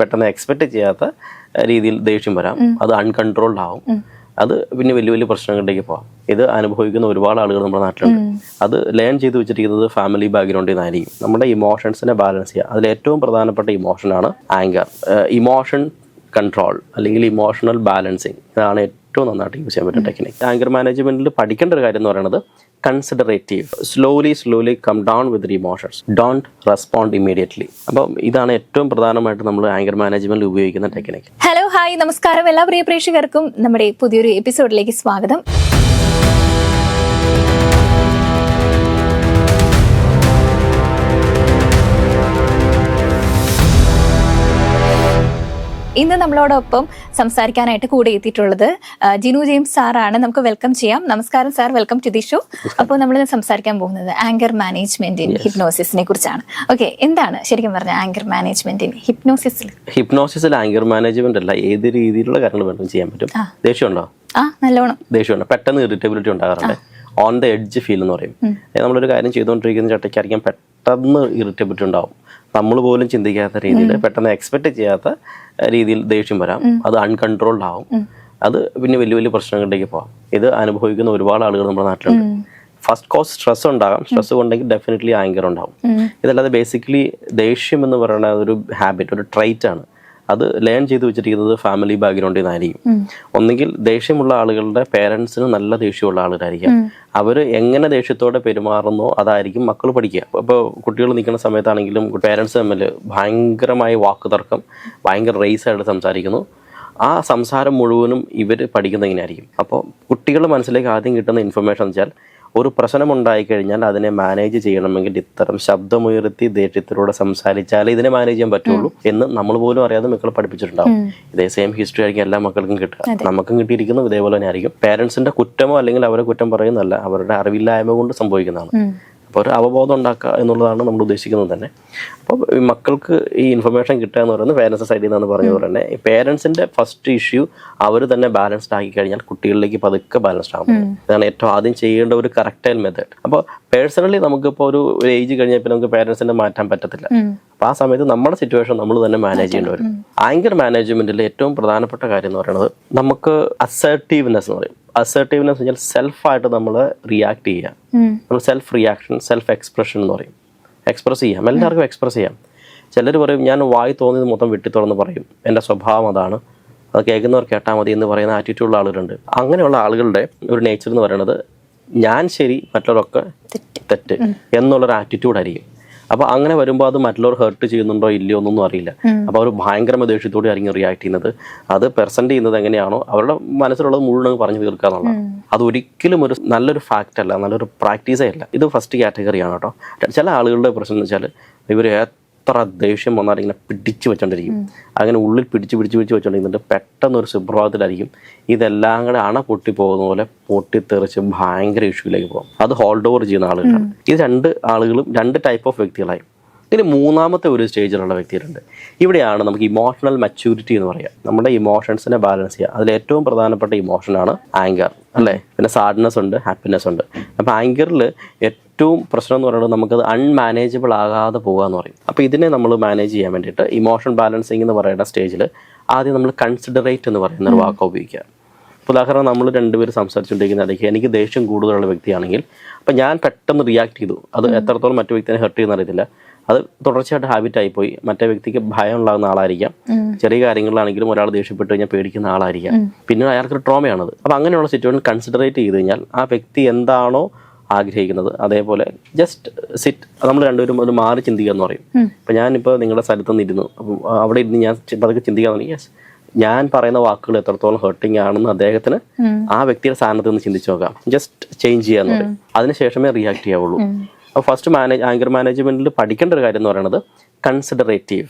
പെട്ടെന്ന് എക്സ്പെക്ട് ചെയ്യാത്ത രീതിയിൽ ദേഷ്യം വരാം. അത് അൺകൺട്രോൾഡ് ആവും. അത് പിന്നെ വലിയ വലിയ പ്രശ്നങ്ങളിലേക്ക് പോകാം ഇത് അനുഭവിക്കുന്ന ഒരുപാട് ആളുകൾ നമ്മുടെ നാട്ടിലുണ്ട്. അത് ലേൺ ചെയ്ത് വെച്ചിരിക്കുന്നത് ഫാമിലി ബാക്ക്ഗ്രൗണ്ടിൽ നിന്നായിരിക്കും. നമ്മുടെ ഇമോഷൻസിനെ ബാലൻസ് ചെയ്യുക. അതിൽ ഏറ്റവും പ്രധാനപ്പെട്ട ഇമോഷനാണ് ആങ്കർ ഇമോഷൻ കൺട്രോൾ അല്ലെങ്കിൽ ഇമോഷണൽ ബാലൻസിങ് ഇതാണ് ഏറ്റവും നന്നായിട്ട് യൂസ് ചെയ്യാൻ പറ്റുന്ന ടെക്നിക് ആങ്കർ മാനേജ്മെന്റിൽ പഠിക്കേണ്ട ഒരു കാര്യം എന്ന് പറയുന്നത് considerative slowly slowly come down with emotions don't respond immediately അപ്പം ഇതാണ് ഏറ്റവും പ്രധാനമായിട്ട് നമ്മൾ ആങ്കർ മാനേജ്മെന്റിൽ ഉപയോഗിക്കുന്ന ടെക്നിക് ഹലോ ഹായ് നമസ്കാരം. എല്ലാ പ്രിയ പ്രേക്ഷകർക്കും നമ്മുടെ പുതിയൊരു എപ്പിസോഡിലേക്ക് സ്വാഗതം. ഇന്ന് നമ്മളോടൊപ്പം സംസാരിക്കാനായിട്ട് കൂടെ എത്തിയിട്ടുള്ളത് ജിനു ജെയിംസ് സാറാണ്. നമുക്ക് വെൽക്കം ചെയ്യാം. നമസ്കാരം sir. Welcome to the show അപ്പോൾ നമ്മൾ സംസാരിക്കാൻ പോകുന്നത് ആങ്കർ മാനേജ്മെന്റ് ഇൻ ഹിപ്നോസിസിനെ കുറിച്ചാണ്. ഓക്കെ എന്താണ് ശരിക്കും പറഞ്ഞ ആങ്കർ മാനേജ്മെന്റ് ഇൻ ഹിപ്നോസിസിൽ ഹിപ്നോസിസിൽ ആങ്കർ മാനേജ്മെന്റ് അല്ല ഏത് രീതിയിലുള്ള കാര്യങ്ങൾ വേണമെങ്കിലും ചെയ്യാൻ പറ്റും. ദേഷ്യമുണ്ടോ? ആ നല്ലോണം. ദേഷ്യമുണ്ടോ? പെട്ടെന്ന് ഇറിറ്റബിലിറ്റി ഉണ്ടാകാറുണ്ട്? ഓൺ ദ എഡ്ജ് ഫീൽ എന്ന് പറയും. അതായത് നമ്മളൊരു കാര്യം ചെയ്തുകൊണ്ടിരിക്കുന്ന ചട്ടയ്ക്കായിരിക്കും പെട്ടെന്ന് ഇറിറ്റബിലിറ്റി ഉണ്ടാവും. നമ്മൾ പോലും ചിന്തിക്കാത്ത രീതിയിൽ പെട്ടെന്ന് എക്സ്പെക്ട് ചെയ്യാത്ത രീതിയിൽ ദേഷ്യം വരാം. അത് അൺകൺട്രോൾഡ് ആവും. അത് പിന്നെ വലിയ വലിയ പ്രശ്നങ്ങളിലേക്ക് പോകാം. ഇത് അനുഭവിക്കുന്ന ഒരുപാട് ആളുകൾ നമ്മുടെ നാട്ടിലുണ്ട്. ഫസ്റ്റ് കോസ് സ്ട്രെസ് ഉണ്ടാകാം. സ്ട്രെസ് ഉണ്ടെങ്കിൽ ഡെഫിനറ്റ്ലി ആങ്കർ ഉണ്ടാവും. ഇതല്ലാതെ ബേസിക്കലി ദേഷ്യം എന്ന് പറയുന്ന ഒരു ഹാബിറ്റ് ഒരു ട്രൈറ്റ് ആണ്. അത് ലേൺ ചെയ്ത് വെച്ചിരിക്കുന്നത് ഫാമിലി ബാക്ക്ഗ്രൗണ്ടിൽ നിന്നായിരിക്കും ഒന്നുകിൽ ദേഷ്യമുള്ള ആളുകളുടെ പേരൻസിന് നല്ല ദേഷ്യമുള്ള ആളുകളായിരിക്കാം. അവർ എങ്ങനെ ദേഷ്യത്തോടെ പെരുമാറുന്നോ അതായിരിക്കും മക്കൾ പഠിക്കുക. ഇപ്പോൾ കുട്ടികൾ നിൽക്കുന്ന സമയത്താണെങ്കിലും പേരൻസ് തമ്മിൽ ഭയങ്കരമായ വാക്കുതർക്കം ഭയങ്കര റേസായിട്ട് സംസാരിക്കുന്നു. ആ സംസാരം മുഴുവനും ഇവർ ഇങ്ങനെയായിരിക്കും അപ്പോൾ കുട്ടികളുടെ മനസ്സിലേക്ക് ആദ്യം കിട്ടുന്ന ഇൻഫർമേഷൻ വെച്ചാൽ ഒരു പ്രശ്നം ഉണ്ടായിക്കഴിഞ്ഞാൽ അതിനെ മാനേജ് ചെയ്യണമെങ്കിൽ ഇത്തരം ശബ്ദമുയർത്തി ദേഷ്യത്തിലൂടെ സംസാരിച്ചാലേ ഇതിനെ മാനേജ് ചെയ്യാൻ പറ്റുള്ളൂ എന്ന് നമ്മൾ പോലും അറിയാതെ മക്കളെ പഠിപ്പിച്ചിട്ടുണ്ടാവും. ഇതേ സെയിം ഹിസ്റ്ററി ആയിരിക്കും എല്ലാ മക്കൾക്കും കിട്ടുക. നമുക്കും കിട്ടിയിരിക്കുന്നു ഇതേപോലെ തന്നെ ആയിരിക്കും പേരൻസിന്റെ കുറ്റമോ അല്ലെങ്കിൽ അവരെ കുറ്റം പറയുന്നതല്ല അവരുടെ അറിവില്ലായ്മ കൊണ്ട് സംഭവിക്കുന്നതാണ്. അപ്പോൾ ഒരു അവബോധം ഉണ്ടാക്കുക എന്നുള്ളതാണ് നമ്മൾ ഉദ്ദേശിക്കുന്നത് തന്നെ. അപ്പോൾ ഈ മക്കൾക്ക് ഈ ഇൻഫർമേഷൻ കിട്ടുക എന്ന് പറയുന്നത് പേരൻസ് സൈഡിൽ നിന്നാണ് പറഞ്ഞത് തന്നെ. ഈ പേരൻസിന്റെ ഫസ്റ്റ് ഇഷ്യൂ അവർ തന്നെ ബാലൻസ്ഡ് ആക്കി കഴിഞ്ഞാൽ കുട്ടികളിലേക്ക് പതുക്കെ ബാലൻസ്ഡ് ആകും ഇതാണ് ഏറ്റവും ആദ്യം ചെയ്യേണ്ട ഒരു കറക്റ്റൈൽ മെത്തേഡ് അപ്പോൾ പേഴ്സണലി നമുക്കിപ്പോൾ ഒരു ഏജ് കഴിഞ്ഞാൽ പിന്നെ നമുക്ക് പേരൻസിനെ മാറ്റാൻ പറ്റത്തില്ല. അപ്പോൾ ആ സമയത്ത് നമ്മുടെ സിറ്റുവേഷൻ നമ്മൾ തന്നെ മാനേജ് ചെയ്യേണ്ടി വരും. ആങ്കർ മാനേജ്മെന്റിൽ ഏറ്റവും പ്രധാനപ്പെട്ട കാര്യം എന്ന് പറയുന്നത് നമുക്ക് അസർട്ടീവ്നെസ് എന്ന് പറയും. അസർട്ടീവ്നെസ് വെച്ചാൽ സെൽഫായിട്ട് നമ്മൾ റിയാക്ട് ചെയ്യുക നമ്മൾ സെൽഫ് റിയാക്ഷൻ സെൽഫ് എക്സ്പ്രഷൻ എന്ന് പറയും. എക്സ്പ്രസ് ചെയ്യാം. എല്ലാവർക്കും എക്സ്പ്രസ് ചെയ്യാം. ചിലർ പറയും ഞാൻ വായി തോന്നിയത് മൊത്തം വെട്ടി തുറന്ന് പറയും. എന്റെ സ്വഭാവം അതാണ്. അത് കേൾക്കുന്നവർ കേട്ടാൽ മതി എന്ന് പറയുന്ന ആറ്റിറ്റ്യൂഡുള്ള ആളുകളുണ്ട്. അങ്ങനെയുള്ള ആളുകളുടെ ഒരു നേച്ചർ എന്ന് പറയുന്നത് ഞാൻ ശരി മറ്റുള്ളവരൊക്കെ തെറ്റ്. എന്നുള്ളൊരു ആറ്റിറ്റ്യൂഡ് അപ്പോൾ അങ്ങനെ വരുമ്പോൾ അത് മറ്റുള്ളവർ ഹേർട്ട് ചെയ്യുന്നുണ്ടോ ഇല്ലയോ എന്നൊന്നും അറിയില്ല. അപ്പോൾ അവർ ഭയങ്കര ദേഷ്യത്തോടെ ആയിരിക്കും റിയാക്ട് ചെയ്യുന്നത്. അത് പെർസെന്റ് ചെയ്യുന്നത് എങ്ങനെയാണോ അവരുടെ മനസ്സിലുള്ളത് മുഴുവൻ പറഞ്ഞു തീർക്കുക അത് ഒരിക്കലും ഒരു നല്ലൊരു ഫാക്റ്റ് അല്ല നല്ലൊരു പ്രാക്ടീസേ അല്ല. ഇത് ഫസ്റ്റ് കാറ്റഗറിയാണ് കേട്ടോ. ചില ആളുകളുടെ പ്രശ്നം എന്ന് വെച്ചാൽ ഇവർ എത്ര ദേഷ്യം വന്നാലും ഇങ്ങനെ പിടിച്ചു വെച്ചോണ്ടിരിക്കും. അങ്ങനെ ഉള്ളിൽ പിടിച്ച് പിടിച്ച് പിടിച്ച് വെച്ചോണ്ടിരുന്നിട്ട് പെട്ടെന്ന് ഒരു സുപ്രഭാതത്തിലായിരിക്കും. ഇതെല്ലാം കൂടെ അണ പൊട്ടി പോകുന്ന പോലെ പൊട്ടിത്തെറിച്ച് ഭയങ്കര ഇഷ്യൂയിലേക്ക് പോകും. അത് ഹോൾഡ് ഓവർ ചെയ്യുന്ന ആളുകളാണ്. ഇത് രണ്ട് ആളുകളും രണ്ട് ടൈപ്പ് ഓഫ് വ്യക്തികളായി. ഇതിന് മൂന്നാമത്തെ ഒരു സ്റ്റേജിലുള്ള വ്യക്തികളുണ്ട്. ഇവിടെയാണ് നമുക്ക് ഇമോഷണൽ മെച്യൂരിറ്റി എന്ന് പറയുക നമ്മുടെ ഇമോഷൻസിനെ ബാലൻസ് ചെയ്യുക. അതിൽ ഏറ്റവും പ്രധാനപ്പെട്ട ഇമോഷനാണ് ആങ്കർ അല്ലേ? പിന്നെ സാഡ്നെസ് ഉണ്ട് ഹാപ്പിനെസ് ഉണ്ട്. അപ്പം ആങ്കറിൽ ഏറ്റവും പ്രശ്നം എന്ന് പറയുന്നത് നമുക്കത് അൺമാനേജബിൾ ആകാതെ പോകുക എന്ന് പറയും. അപ്പോൾ ഇതിനെ നമ്മൾ മാനേജ് ചെയ്യാൻ വേണ്ടിയിട്ട് ഇമോഷൻ ബാലൻസിങ് എന്ന് പറയുന്ന സ്റ്റേജിൽ ആദ്യം നമ്മൾ കൺസിഡറേറ്റ് എന്ന് പറയുന്ന ഒരു വാക്ക് ഉപയോഗിക്കുക. ഇപ്പോൾ ഉദാഹരണം നമ്മൾ രണ്ടുപേരും സംസാരിച്ചുകൊണ്ടിരിക്കുന്ന ഇടയ്ക്ക് എനിക്ക് ദേഷ്യം കൂടുതലുള്ള വ്യക്തിയാണെങ്കിൽ അപ്പം ഞാൻ പെട്ടെന്ന് റിയാക്ട് ചെയ്തു. അത് എത്രത്തോളം മറ്റു വ്യക്തിനെ ഹെർട്ട് ചെയ്യുന്ന അറിയത്തില്ല. അത് തുടർച്ചയായിട്ട് ഹാബിറ്റ് ആയിപ്പോയി മറ്റേ വ്യക്തിക്ക് ഭയം ഉണ്ടാകുന്ന ആളായിരിക്കാം ചെറിയ കാര്യങ്ങളിലാണെങ്കിലും ഒരാൾ ദേഷ്യപ്പെട്ട് കഴിഞ്ഞാൽ പേടിക്കുന്ന ആളായിരിക്കാം. പിന്നെ അയാൾക്കൊരു ട്രോമയാണത് അപ്പം അങ്ങനെയുള്ള സിറ്റുവേഷൻ കൺസിഡറേറ്റ് ചെയ്ത് കഴിഞ്ഞാൽ ആ വ്യക്തി എന്താണോ ആഗ്രഹിക്കുന്നത്. അതേപോലെ ജസ്റ്റ് സിറ്റ് നമ്മൾ രണ്ടുപേരും അത് മാറി ചിന്തിക്കുക എന്ന് പറയും. ഇപ്പം ഞാനിപ്പോൾ നിങ്ങളുടെ സ്ഥലത്ത് നിന്നിരുന്നു. അപ്പം അവിടെ ഇരുന്ന് ഞാൻ പതുക്കെ ചിന്തിക്കാൻ തുടങ്ങി. യെസ് ഞാൻ പറയുന്ന വാക്കുകൾ എത്രത്തോളം ഹേർട്ടിംഗ് ആണെന്ന് അദ്ദേഹത്തിന് ആ വ്യക്തിയുടെ സ്ഥാനത്ത് നിന്ന് ചിന്തിച്ചു നോക്കാം. ജസ്റ്റ് ചേഞ്ച് ചെയ്യാന്ന് പറയും. അതിനുശേഷമേ റിയാക്ട് ചെയ്യാവുള്ളൂ. അപ്പോൾ ഫസ്റ്റ് മാനേജ് ആങ്കർ മാനേജ്മെന്റിൽ പഠിക്കേണ്ട ഒരു കാര്യം എന്ന് പറയുന്നത് കൺസിഡറേറ്റീവ്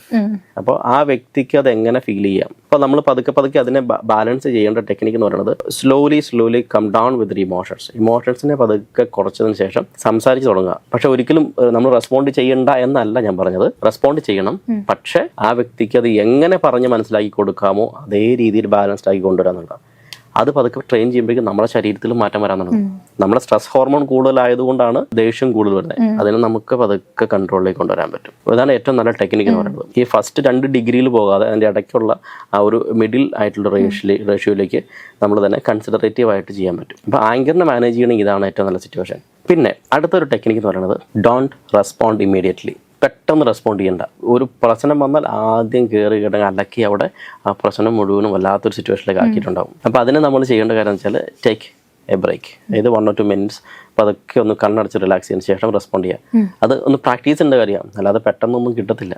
അപ്പോൾ ആ വ്യക്തിക്ക് അത് എങ്ങനെ ഫീൽ ചെയ്യാം? അപ്പോൾ നമ്മൾ പതുക്കെ പതുക്കെ അതിനെ ബാലൻസ് ചെയ്യേണ്ട ടെക്നിക് എന്ന് പറയുന്നത് slowly slowly come down with emotions ഇമോഷൻസിനെ പതുക്കെ കുറച്ചതിന് ശേഷം സംസാരിച്ച് തുടങ്ങുക. പക്ഷെ ഒരിക്കലും നമ്മൾ റെസ്പോണ്ട് ചെയ്യണ്ട എന്നല്ല ഞാൻ പറഞ്ഞത്. റെസ്പോണ്ട് ചെയ്യണം. പക്ഷെ ആ വ്യക്തിക്ക് അത് എങ്ങനെ പറഞ്ഞ് മനസ്സിലാക്കി കൊടുക്കാമോ അതേ രീതിയിൽ ബാലൻസ്ഡ് ആക്കി കൊണ്ടുവരാന്നുള്ളത് അത് പതുക്കെ ട്രെയിൻ ചെയ്യുമ്പോഴേക്കും നമ്മുടെ ശരീരത്തിൽ മാറ്റം വരാൻ തുടങ്ങും. നമ്മുടെ സ്ട്രെസ് ഹോർമോൺ കൂടുതലായതുകൊണ്ടാണ് ദേഷ്യം കൂടുതൽ വരുന്നത്. അതിന് നമുക്ക് പതുക്കെ കൺട്രോളിലേക്ക് കൊണ്ടുവരാൻ പറ്റും. അതാണ് ഏറ്റവും നല്ല ടെക്നിക്ക് എന്ന് പറയുന്നത്. ഈ ഫസ്റ്റ് രണ്ട് ഡിഗ്രിയിൽ പോകാതെ അതിന്റെ ഇടയ്ക്കുള്ള ആ ഒരു മിഡിൽ ആയിട്ടുള്ള റേഷ്യോ റേഷ്യോയിലേക്ക് നമ്മൾ തന്നെ കൺസിഡറേറ്റീവ് ആയിട്ട് ചെയ്യാൻ പറ്റും. അപ്പോൾ ആങ്കറിനെ മാനേജ് ചെയ്യണമെങ്കിൽ ഇതാണ് ഏറ്റവും നല്ല സിറ്റുവേഷൻ പിന്നെ അടുത്തൊരു ടെക്നിക്ക് എന്ന് പറയുന്നത് ഡോണ്ട് റെസ്പോണ്ട് ഇമ്മീഡിയറ്റ്ലി പെട്ടെന്ന് റെസ്പോണ്ട് ചെയ്യേണ്ട. ഒരു പ്രശ്നം വന്നാൽ ആദ്യം കയറി കിടങ്ങ് അലക്കി അവിടെ ആ പ്രശ്നം മുഴുവനും വല്ലാത്തൊരു സിറ്റുവേഷനിലേക്ക് ആക്കിയിട്ടുണ്ടാവും. അപ്പോൾ അതിന് നമ്മൾ ചെയ്യേണ്ട കാര്യം എന്ന് വെച്ചാൽ ടേക്ക് എ ബ്രേക്ക് അതായത് വൺ ഓർ ടു മിനിറ്റ്സ് അപ്പോൾ അതൊക്കെ ഒന്ന് കണ്ണടച്ച് റിലാക്സ് ചെയ്തതിന് ശേഷം റെസ്പോണ്ട് ചെയ്യുക അത് ഒന്ന് പ്രാക്ടീസ് ചെയ്യേണ്ട കാര്യമാണ്. അല്ലാതെ പെട്ടെന്നൊന്നും കിട്ടത്തില്ല.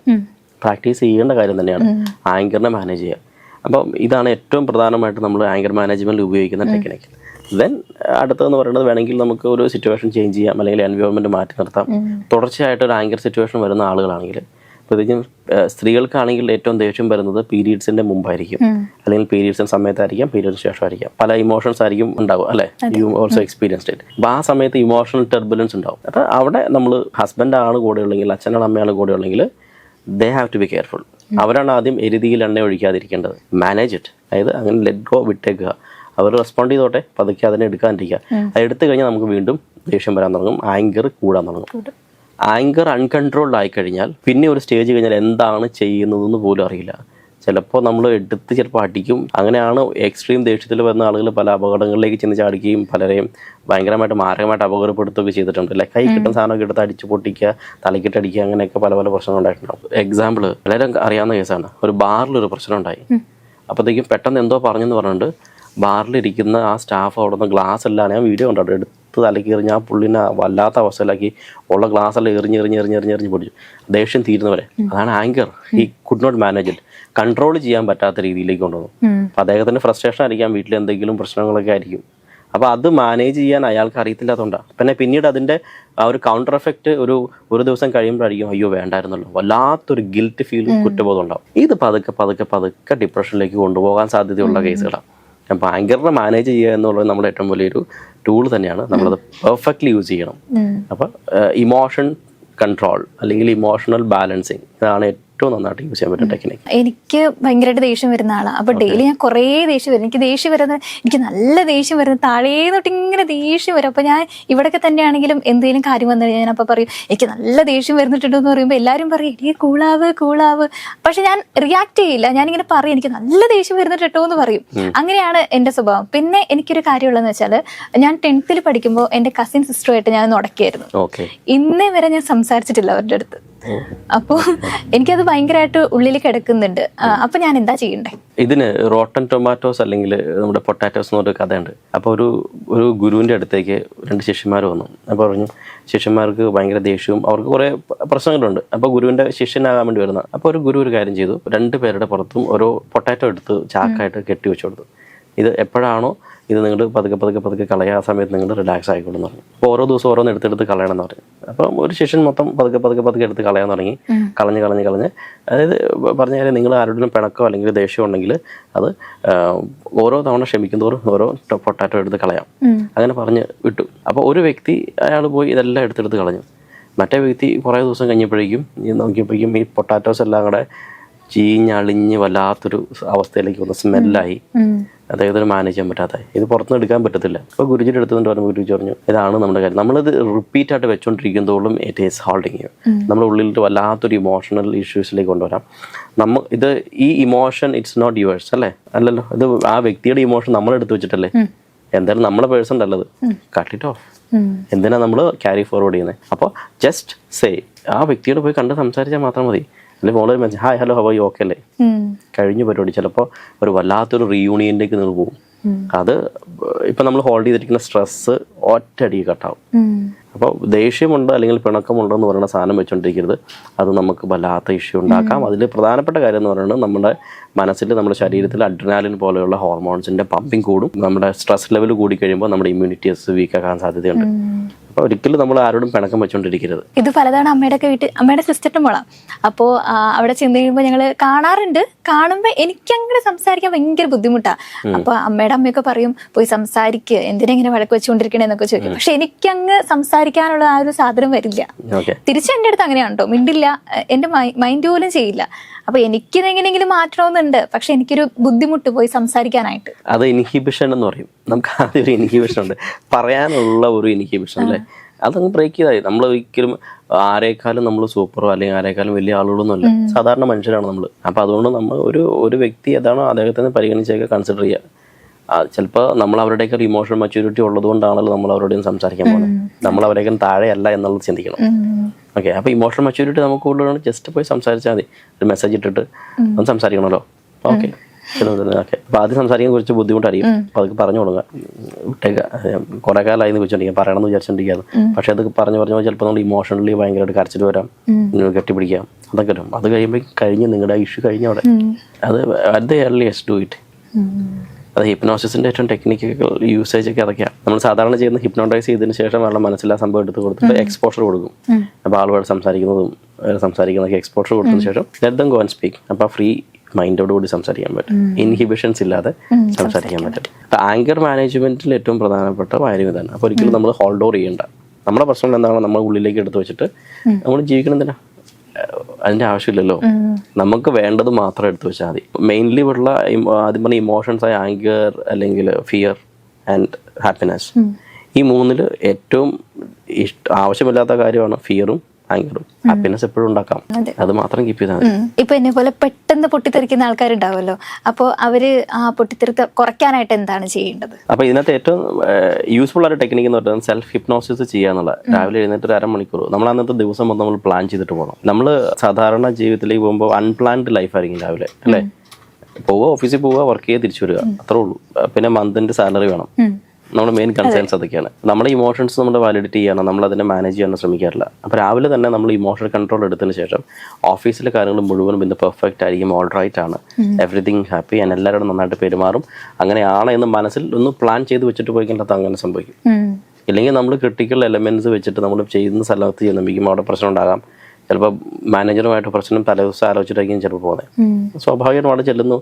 പ്രാക്ടീസ് ചെയ്യേണ്ട കാര്യം തന്നെയാണ്. ആങ്കറിനെ മാനേജ് ചെയ്യുക അപ്പം ഇതാണ് ഏറ്റവും പ്രധാനമായിട്ട് നമ്മൾ ആങ്കർ മാനേജ്മെന്റിൽ ഉപയോഗിക്കുന്ന ടെക്നിക്ക് ദെൻ അടുത്തതെന്ന് പറയുന്നത് വേണമെങ്കിൽ നമുക്ക് ഒരു സിറ്റുവേഷൻ ചേഞ്ച് ചെയ്യാം. അല്ലെങ്കിൽ എൻവയോൺമെന്റ് മാറ്റി നിർത്താം. തുടർച്ചയായിട്ട് ഒരു ആങ്കർ സിറ്റുവേഷൻ വരുന്ന ആളുകളാണെങ്കിൽ പ്രത്യേകിച്ചും സ്ത്രീകൾക്കാണെങ്കിൽ ഏറ്റവും ദേഷ്യം വരുന്നത് പീരീഡ്സിന്റെ മുമ്പായിരിക്കും. അല്ലെങ്കിൽ പീരീഡ്സിന്റെ സമയത്തായിരിക്കാം പീരീഡ്സിന് ശേഷമായിരിക്കും. പല ഇമോഷൻസ് ആയിരിക്കും ഉണ്ടാവും അല്ലെ? യു ഓൾസോ എക്സ്പീരിയൻസ് ഇറ്റ് അപ്പോൾ ആ സമയത്ത് ഇമോഷണൽ ടെർബുലൻസ് ഉണ്ടാവും. അപ്പോൾ അവിടെ നമ്മൾ ഹസ്ബൻഡ് ആണ് കൂടെ ഉള്ളെങ്കിൽ അച്ഛനാണ് അമ്മയാണ് കൂടെ ഉള്ളെങ്കിൽ they have to be careful അവരാണ് ആദ്യം എരുതിയിൽ എണ്ണ ഒഴിക്കാതിരിക്കേണ്ടത്. മാനേജ് ഇറ്റ് അതായത് അങ്ങനെ ലെറ്റ് ഗോ വിട്ടേക്കുക. അവർ റെസ്പോണ്ട് ചെയ്തോട്ടെ. പതുക്കെ അതിനെ എടുക്കാണ്ടിരിക്കുക. അത് എടുത്തു കഴിഞ്ഞാൽ നമുക്ക് വീണ്ടും ദേഷ്യം വരാൻ തുടങ്ങും. ആങ്കർ കൂടാൻ തുടങ്ങും. ആങ്കർ അൺകൺട്രോൾഡ് ആയി കഴിഞ്ഞാൽ പിന്നെ ഒരു സ്റ്റേജ് കഴിഞ്ഞാൽ എന്താണ് ചെയ്യുന്നതെന്ന് പോലും അറിയില്ല. ചിലപ്പോൾ നമ്മൾ എടുത്ത് ചിലപ്പോൾ അടിക്കും. അങ്ങനെയാണ് എക്സ്ട്രീം ദേഷ്യത്തിൽ വരുന്ന ആളുകൾ പല അപകടങ്ങളിലേക്ക് ചെന്ന് ചാടിക്കുകയും പലരെയും ഭയങ്കരമായിട്ട് മാരകമായിട്ട് അപകടപ്പെടുത്തുകയൊക്കെ ചെയ്തിട്ടുണ്ട്. അല്ലെ? കൈ കിട്ടുന്ന സാധനമൊക്കെ എടുത്ത് അടിച്ച് പൊട്ടിക്കുക തലക്കിട്ടടിക്കുക അങ്ങനെയൊക്കെ പല പല പ്രശ്നങ്ങൾ ഉണ്ടായിട്ടുണ്ടാവും എക്സാമ്പിൾ വളരെ അറിയാവുന്ന കേസാണ് ഒരു ബാറിൽ ഒരു പ്രശ്നം ഉണ്ടായി. അപ്പോഴത്തേക്കും പെട്ടെന്ന് എന്തോ പറഞ്ഞെന്ന് പറഞ്ഞിട്ട് ബാറിലിരിക്കുന്ന ആ സ്റ്റാഫ് അവിടെ നിന്ന് ഗ്ലാസ് എല്ലാം ഞാൻ വീഡിയോ കണ്ടോ. എടുത്ത് തലക്കേറി ഞാൻ ആ പുള്ളിനെ വല്ലാത്ത അവസ്ഥയിലാക്കി. ഉള്ള ഗ്ലാസ് എല്ലാം എറിഞ്ഞ് എറിഞ്ഞ് എറിഞ്ഞ് എറിഞ്ഞ് എറിഞ്ഞ് പൊടിച്ചു. ദേഷ്യം തീരുന്നവരെ. അതാണ് ആങ്കർ. ഈ could not manage it control ചെയ്യാൻ പറ്റാത്ത രീതിയിലേക്ക് കൊണ്ടുവന്നു. അപ്പം അദ്ദേഹത്തിന്റെ ഫ്രസ്ട്രേഷൻ ആയിരിക്കാം വീട്ടിൽ എന്തെങ്കിലും പ്രശ്നങ്ങളൊക്കെ ആയിരിക്കും. അപ്പോൾ അത് മാനേജ് ചെയ്യാൻ അയാൾക്ക് അറിയത്തില്ലാത്തതുകൊണ്ടാണ് പിന്നെ പിന്നീട് അതിന്റെ ആ ഒരു കൗണ്ടർ എഫക്റ്റ് ഒരു ഒരു ദിവസം കഴിയുമ്പോഴായിരിക്കും അയ്യോ വേണ്ടായിരുന്നല്ലോ. വല്ലാത്തൊരു ഗിൽറ്റ് ഫീൽ കുറ്റബോധം ഉണ്ടാവും. ഇത് പതുക്കെ പതുക്കെ പതുക്കെ ഡിപ്രഷനിലേക്ക് കൊണ്ടുപോകാൻ സാധ്യതയുള്ള കേസുകളാണ് ആങ്കറിനെ മാനേജ് ചെയ്യുക എന്നുള്ളത് നമ്മുടെ ഏറ്റവും വലിയൊരു ടൂൾ തന്നെയാണ്. നമ്മളത് പെർഫെക്റ്റ്ലി യൂസ് ചെയ്യണം. അപ്പോൾ ഇമോഷൻ കൺട്രോൾ അല്ലെങ്കിൽ ഇമോഷണൽ ബാലൻസിങ് ഇതാണ് ഏറ്റവും നന്നായിട്ട് യൂസ് ചെയ്യാൻ പറ്റുന്ന ടെക്നിക്ക് എനിക്ക് ഭയങ്കരമായിട്ട് ദേഷ്യം വരുന്ന ആളാണ് അപ്പൊ ഡെയിലി ഞാൻ കുറേ ദേഷ്യം വരും. എനിക്ക് ദേഷ്യം വരുന്നത് എനിക്ക് നല്ല ദേഷ്യം വരുന്നത് തൊട്ട് ഇങ്ങനെ ദേഷ്യം വരും. അപ്പൊ ഞാൻ ഇവിടെയൊക്കെ തന്നെയാണെങ്കിലും എന്തെങ്കിലും കാര്യം വന്നു കഴിഞ്ഞാൽ ഞാൻ അപ്പൊ പറയും എനിക്ക് നല്ല ദേഷ്യം വരുന്നിട്ടുണ്ടെന്ന് പറയുമ്പോൾ എല്ലാവരും പറയും എനിക്ക് കൂളാവ് കൂളാവ്. പക്ഷെ ഞാൻ റിയാക്ട് ചെയ്യില്ല. ഞാനിങ്ങനെ പറയും എനിക്ക് നല്ല ദേഷ്യം വരുന്നിട്ടോ എന്ന് പറയും. അങ്ങനെയാണ് എന്റെ സ്വഭാവം. പിന്നെ എനിക്കൊരു കാര്യമുള്ളതെന്ന് വെച്ചാൽ ഞാൻ ടെൻത്തിൽ പഠിക്കുമ്പോൾ എന്റെ കസിൻ സിസ്റ്ററുമായിട്ട് ഞാൻ ഉടക്കിയായിരുന്നു. ഓക്കെ ഇന്നേ വരെ ഞാൻ സംസാരിച്ചിട്ടില്ല അവരുടെ അടുത്ത്. അപ്പോൾ എനിക്കത് ഭയങ്കരമായിട്ട് ഉള്ളിൽ കിടക്കുന്നുണ്ട്. അപ്പൊ ഞാൻ എന്താ ചെയ്യണ്ടേ? ഇതിന് റോട്ടൻ ടൊമാറ്റോസ് അല്ലെങ്കിൽ നമ്മുടെ പൊട്ടാറ്റോസ് എന്ന് പറഞ്ഞൊരു കഥയുണ്ട്. അപ്പോൾ ഒരു ഒരു ഗുരുവിന്റെ അടുത്തേക്ക് രണ്ട് ശിഷ്യന്മാർ വന്നു. അപ്പോൾ പറഞ്ഞു ശിഷ്യന്മാർക്ക് ഭയങ്കര ദേഷ്യവും അവർക്ക് കുറേ പ്രശ്നങ്ങളുണ്ട്. അപ്പോൾ ഗുരുവിന്റെ ശിഷ്യനാകാൻ വേണ്ടി വരുന്ന അപ്പോൾ ഒരു ഗുരു ഒരു കാര്യം ചെയ്തു. രണ്ട് പേരുടെ പുറത്തും ഓരോ പൊട്ടാറ്റോ എടുത്ത് ചാക്കായിട്ട് കെട്ടി വെച്ചു കൊടുത്തു. ഇത് എപ്പോഴാണോ ഇത് നിങ്ങൾ പതുക്കെ പതുക്കെ പതുക്കെ കളയുക ആ സമയത്ത് നിങ്ങൾ റിലാക്സ് ആയിക്കോളെന്ന് പറഞ്ഞു. അപ്പോൾ ഓരോ ദിവസം ഓരോന്ന് എടുത്തെടുത്ത് കളയണം എന്ന് പറഞ്ഞു. അപ്പം ഒരു ശിഷ്യൻ മൊത്തം പതുക്കെ പതുക്കെ പതുക്കെ എടുത്ത് കളയാൻ തുടങ്ങി. കളഞ്ഞ് കളഞ്ഞ് കളഞ്ഞ്. അതായത് പറഞ്ഞാൽ നിങ്ങൾ ആരോടും പിണക്കോ അല്ലെങ്കിൽ ദേഷ്യം ഉണ്ടെങ്കിൽ അത് ഓരോ തവണ ക്ഷമിക്കുന്നതോറും ഓരോ പൊട്ടാറ്റോ എടുത്ത് കളയാം. അങ്ങനെ പറഞ്ഞ് വിട്ടു. അപ്പോൾ ഒരു വ്യക്തി അയാൾ പോയി ഇതെല്ലാം എടുത്തെടുത്ത് കളഞ്ഞു. മറ്റേ വ്യക്തി കുറേ ദിവസം കഴിഞ്ഞപ്പോഴേക്കും ഈ നോക്കിയപ്പോഴേക്കും ഈ പൊട്ടാറ്റോസ് എല്ലാം കൂടെ ചീഞ്ഞളിഞ്ഞ് വല്ലാത്തൊരു അവസ്ഥയിലേക്ക് വന്ന സ്മെല്ലായി. അദ്ദേഹത്തിന് മാനേജ് ചെയ്യാൻ പറ്റാത്ത ഇത് പുറത്തുനിന്ന് എടുക്കാൻ പറ്റത്തില്ല. അപ്പോൾ ഗുരുജിയുടെ അടുത്തുകൊണ്ട് പറഞ്ഞു ഗുരുജി പറഞ്ഞു ഇതാണ് നമ്മുടെ കാര്യം. നമ്മളിത് റിപ്പീറ്റ് ആയിട്ട് വെച്ചുകൊണ്ടിരിക്കുന്നതോളം ഇറ്റ് ഈസ് ഹോൾഡിങ് യു നമ്മുടെ ഉള്ളിൽ വല്ലാത്തൊരു ഇമോഷണൽ ഇഷ്യൂസിലേക്ക് കൊണ്ടുവരാം. നമ്മ ഇത് ഈ ഇമോഷൻ ഇറ്റ്സ് നോട്ട് യുവേഴ്സ് അല്ലേ? അല്ലല്ലോ. ഇത് ആ വ്യക്തിയുടെ ഇമോഷൻ നമ്മൾ എടുത്തു വെച്ചിട്ടല്ലേ? എന്തായാലും നമ്മളെ പേഴ്സൺ അല്ലത് കട്ടിട്ടോ എന്തിനാ നമ്മൾ ക്യാരി ഫോർവേഡ് ചെയ്യുന്നത് അപ്പോൾ ജസ്റ്റ് സേ ആ വ്യക്തിയോട് പോയി കണ്ട് സംസാരിച്ചാൽ മാത്രം മതി. അല്ലെങ്കിൽ മോൾ message hi hello how are you okay അല്ലേ? കഴിഞ്ഞ പരിപാടി. ചിലപ്പോൾ ഒരു വല്ലാത്തൊരു റീയൂണിയനിലേക്ക് നിങ്ങൾ പോകും. അത് ഇപ്പം നമ്മൾ ഹോൾഡ് ചെയ്തിരിക്കുന്ന സ്ട്രെസ്സ് ഒറ്റടി കട്ടാവും അപ്പോൾ ദേഷ്യമുണ്ട് അല്ലെങ്കിൽ പിണക്കമുണ്ട് എന്ന് പറയുന്ന സാധനം വെച്ചുകൊണ്ടിരിക്കരുത് അത് നമുക്ക് വല്ലാത്ത ഇഷ്യൂ ഉണ്ടാക്കാം. അതിൽ പ്രധാനപ്പെട്ട കാര്യം എന്ന് പറയുന്നത് നമ്മുടെ മനസ്സിൽ നമ്മുടെ ശരീരത്തിൽ അഡ്രിനാലിൻ പോലെയുള്ള ഹോർമോൺസിന്റെ പമ്പിങ് കൂടും. നമ്മുടെ സ്ട്രെസ് ലെവൽ കൂടി കഴിയുമ്പോൾ നമ്മുടെ ഇമ്മ്യൂണിറ്റീസ് വീക്കാക്കാൻ സാധ്യതയുണ്ട്. അപ്പോൾ ഒരിക്കലും നമ്മൾ ആരോടും പിണക്കം വെച്ചോണ്ടിരിക്കരുത്. ഇത് പലതവണ അമ്മയുടെ ഒക്കെ വീട്ടിൽ അമ്മയുടെ സിസ്റ്ററും മോളാ അപ്പോ അവിടെ ചെന്ന് കഴിയുമ്പോൾ ഞങ്ങൾ കാണാറുണ്ട്. കാണുമ്പോ എനിക്ക് അങ്ങനെ സംസാരിക്കാൻ ഭയങ്കര ബുദ്ധിമുട്ടാ. അപ്പൊ അമ്മയുടെ അമ്മയൊക്കെ പറയും പോയി സംസാരിക്കുക എന്തിനാ ഇങ്ങനെ വഴക്ക് വെച്ചുകൊണ്ടിരിക്കണേ എന്നൊക്കെ ചോദിക്കും. പക്ഷെ എനിക്കങ്ങ് സംസാരിക്കാനുള്ള ആ ഒരു സാധനം വരില്ല. തിരിച്ചു എന്റെ അടുത്ത് അങ്ങനെയാണ് മിണ്ടില്ല. എന്റെ എന്റെ മൈൻഡ് പോലും ചെയ്യില്ല. അപ്പൊ എനിക്ക് എങ്ങനെയെങ്കിലും മാറ്റണമെന്നുണ്ട്. പക്ഷെ എനിക്കൊരു ബുദ്ധിമുട്ട് പോയി സംസാരിക്കാനായിട്ട്. അത് ഇൻഹിബിഷൻ എന്ന് പറയും. നമുക്ക് ആദ്യം ഒരു ഇൻഹിബിഷൻ ഉണ്ട്. പറയാനുള്ള ഒരു ഇൻഹിബിഷൻ അല്ലേ? അതങ്ങ് ബ്രേക്ക് ചെയ്തായി. നമ്മൾ ഒരിക്കലും ആരേക്കാളും നമ്മൾ സൂപ്പറോ അല്ലെങ്കിൽ ആരേക്കാളും വലിയ ആളുകളൊന്നും അല്ല. സാധാരണ മനുഷ്യരാണ് നമ്മൾ അപ്പൊ അതുകൊണ്ട് നമ്മൾ ഒരു ഒരു വ്യക്തി ഏതാണോ അദ്ദേഹത്തിനെ പരിഗണിച്ചൊക്കെ കൺസിഡർ ചെയ്യുക ചിലപ്പോൾ നമ്മൾ അവരുടെയൊക്കെ ഒരു ഇമോഷണൽ മെച്യൂരിറ്റി ഉള്ളത് കൊണ്ടാണല്ലോ നമ്മൾ അവരോടും സംസാരിക്കാൻ പോകുന്നത് നമ്മൾ അവരേക്കും താഴെയല്ല എന്നുള്ളത് ചിന്തിക്കണം. ഓക്കെ അപ്പോൾ ഇമോഷണൽ മെച്യൂരിറ്റി നമുക്ക് കൂടുതലാണ് ജസ്റ്റ് പോയി സംസാരിച്ചാൽ മതി. ഒരു മെസ്സേജ് ഇട്ടിട്ട് ഒന്ന് സംസാരിക്കണമല്ലോ ഓക്കെ ഓക്കെ അപ്പോൾ ആദ്യം സംസാരിക്കാൻ കുറച്ച് ബുദ്ധിമുട്ടായിരിക്കും. അപ്പോൾ അതൊക്കെ പറഞ്ഞു കൊടുക്കുക. വിട്ടേക്ക കുറേ കാലമായി എന്ന് വെച്ചിട്ടുണ്ടെങ്കിൽ പറയണമെന്ന് വിചാരിച്ചിട്ടുണ്ടെങ്കിൽ പക്ഷേ അതൊക്കെ പറഞ്ഞു പറഞ്ഞു ചിലപ്പോൾ നമ്മൾ ഇമോഷണലി ഭയങ്കരമായിട്ട് കരച്ചിൽ വരാം. കെട്ടിപ്പിടിക്കാം അതൊക്കെ വരും. അത് കഴിയുമ്പോൾ കഴിഞ്ഞ് നിങ്ങളുടെ ഇഷ്യൂ കഴിഞ്ഞ അവിടെ അത് ദ ഏർലിയസ്റ്റ് ഡു ഇറ്റ്. അത് ഹിപ്നോസിസിന്റെ ഏറ്റവും ടെക്നിക്കൽ യൂസേജ് ഒക്കെ അതൊക്കെയാണ് നമ്മൾ സാധാരണ ചെയ്യുന്ന ഹിപ്നോട്ടൈസ് ചെയ്തതിന് ശേഷം അവരുടെ മനസ്സിലാ സംഭവം എടുത്ത് കൊടുത്ത് എക്സ്പോഷർ കൊടുക്കും. അപ്പോൾ ആളുകൾ സംസാരിക്കുന്നതും സംസാരിക്കുന്നതൊക്കെ എക്സ്പോഷർ കൊടുത്തതിന് ശേഷം let them go and speak അപ്പോൾ ഫ്രീ മൈൻഡോട് കൂടി സംസാരിക്കാൻ പറ്റും. ഇൻഹിബിഷൻസ് ഇല്ലാതെ സംസാരിക്കാൻ പറ്റും. അപ്പോൾ ആങ്കർ മാനേജ്മെന്റിൽ ഏറ്റവും പ്രധാനപ്പെട്ട കാര്യം ഇതാണ്. അപ്പോൾ ഒരിക്കലും നമ്മൾ ഹോൾഡ് ഓവർ ചെയ്യേണ്ട. നമ്മുടെ പ്രശ്നങ്ങൾ എന്താണോ നമ്മൾ ഉള്ളിലേക്ക് എടുത്ത് വെച്ചിട്ട് നമ്മൾ ജീവിക്കണം എന്തിനാ? ഏഹ് അതിന്റെ ആവശ്യമില്ലല്ലോ. നമുക്ക് വേണ്ടത് മാത്രം എടുത്തു വെച്ചാൽ മതി. മെയിൻലി ഇമോ- ആദ്യം പറഞ്ഞ ഇമോഷൻസ് ആയ ആങ്കർ അല്ലെങ്കിൽ ഫിയർ ആൻഡ് ഹാപ്പിനെസ് ഈ മൂന്നിൽ ഏറ്റവും ഇഷ്ട ആവശ്യമില്ലാത്ത കാര്യമാണ് ഫിയറും ആങ്കറും ഹാപ്പിനെസ് എപ്പോഴും ഉണ്ടാക്കാം. അത്. മാത്രം കീപ്പ് ചെയ്താൽ. ഇപ്പൊ എന്നെ പോലെ പെട്ടെന്ന് പൊട്ടിത്തെറിക്കുന്ന ആൾക്കാരുണ്ടാവല്ലോ അപ്പോൾ അവർ ആ പൊട്ടിത്തെറിത്ത് കുറയ്ക്കാനായിട്ട് എന്താണ് ചെയ്യേണ്ടത്? അപ്പൊ ഇതിനകത്ത് ഏറ്റവും യൂസ്ഫുൾ ആയ ടെക്നിക്ക് എന്ന് പറയുന്നത് സെൽഫ് ഹിപ്നോസിസ് ചെയ്യാന്നുള്ള രാവിലെ എഴുന്നേറ്റ് ഒരു അരമണിക്കൂർ. നമ്മൾ അന്നത്തെ ദിവസം വന്ന് നമ്മൾ പ്ലാൻ ചെയ്തിട്ട് പോകണം നമ്മൾ സാധാരണ ജീവിതത്തിലേക്ക് പോകുമ്പോൾ അൺപ്ലാൻഡ് ലൈഫായിരിക്കും രാവിലെ അല്ലേ? പോവുക ഓഫീസിൽ പോവുക വർക്ക് ചെയ്യുക തിരിച്ചു വരിക. അത്രേ ഉള്ളൂ. പിന്നെ മന്തിന്റെ സാലറി വേണം. നമ്മുടെ മെയിൻ കൺസേൺസ് അതൊക്കെയാണ്. നമ്മുടെ ഇമോഷൻസ് നമ്മൾ വാലിഡിറ്റി ചെയ്യണം നമ്മൾ അതിനെ മാനേജ് ചെയ്യാൻ ശ്രമിക്കാറില്ല. അപ്പോൾ രാവിലെ തന്നെ നമ്മൾ ഇമോഷണൽ കൺട്രോൾ എടുത്തതിന് ശേഷം ഓഫീസിലെ കാര്യങ്ങൾ മുഴുവനും ഇന്ന് പെർഫെക്റ്റ് ആയിരിക്കും ഓൾ റൈറ്റ് ആണ് എവറിഥിങ് ഹാപ്പി ഞാൻ എല്ലാവരോടും നന്നായിട്ട് പെരുമാറും. അങ്ങനെയാണ് എന്ന് മനസ്സിൽ ഒന്ന് പ്ലാൻ ചെയ്ത് വെച്ചിട്ട് പോയി കഴിഞ്ഞാൽ അങ്ങനെ സംഭവിക്കും. ഇല്ലെങ്കിൽ നമ്മൾ ക്രിട്ടിക്കൽ എലമെന്റ്സ് വെച്ചിട്ട് നമ്മൾ ചെയ്യുന്ന സ്ഥലത്ത് ചെന്നുമ്പോൾ അവിടെ പ്രശ്നം ഉണ്ടാകാം. ചിലപ്പോൾ മാനേജറുമായിട്ട് പ്രശ്നം തലേ ദിവസം ആലോചിച്ചിട്ടായിരിക്കും ചിലപ്പോൾ പോകുന്നത്. സ്വാഭാവികമായിട്ടും സ്വാഭാവികമായിട്ട് അവിടെ ചെല്ലുന്നു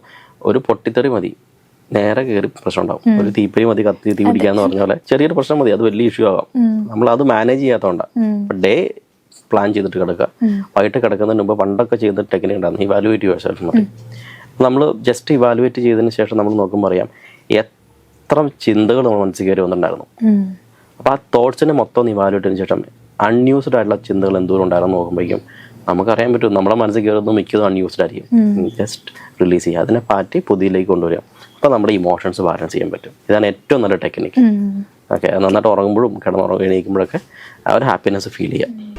ഒരു പൊട്ടിത്തെറി മതി. നേരെ കയറി പ്രശ്നം ഉണ്ടാവും. ഒരു തീപ്പരി മതി കത്തി തീ പിടിക്കാന്ന് പറഞ്ഞ പോലെ. ചെറിയൊരു പ്രശ്നം മതി അത് വലിയ ഇഷ്യൂ ആകാം നമ്മൾ അത് മാനേജ് ചെയ്യാത്തതുകൊണ്ടാണ്. ഡേ പ്ലാൻ ചെയ്തിട്ട് കിടക്കുക വൈകിട്ട് കിടക്കുന്നതിന് മുമ്പ് പണ്ടൊക്കെ ചെയ്ത ടെക്നിക് ഉണ്ടായിരുന്നു. ഇവാലുവേറ്റ് യുവർ സെൽഫ് മതി നമ്മൾ ജസ്റ്റ് ഇവാലുവേറ്റ് ചെയ്തതിന് ശേഷം നമ്മൾ നോക്കുമ്പോൾ അറിയാം എത്ര ചിന്തകൾ നമ്മൾ മനസ്സിൽ കയറി വന്നിട്ടുണ്ടായിരുന്നു. അപ്പൊ അപ്പോൾ ആ തോട്ട്സിനെ മൊത്തം ഇവാലുവേറ്റ് ചെയ്തതിന് ശേഷം അൺയൂസ്ഡ് ആയിട്ടുള്ള ചിന്തകൾ എന്തോരം ഉണ്ടായിരുന്നു നോക്കുമ്പോഴേക്കും നമുക്കറിയാൻ പറ്റും നമ്മുടെ മനസ്സിൽ കയറുന്ന മിക്കതും അൺയൂസ്ഡ് ആയിരിക്കും. ജസ്റ്റ് റിലീസ് ചെയ്യുക. അതിനെ പാറ്റി പുതിയിലേക്ക് കൊണ്ടുവരിക. അപ്പോൾ നമ്മുടെ ഇമോഷൻസ് ബാലൻസ് ചെയ്യാൻ പറ്റും. ഇതാണ് ഏറ്റവും നല്ല ടെക്നിക്ക്. ഓക്കെ നന്നായിട്ട് ഉറങ്ങുമ്പോഴും കിടന്നുറങ്ങും എണീക്കുമ്പോഴൊക്കെ ആ ഒരു ഹാപ്പിനെസ് ഫീൽ ചെയ്യുക.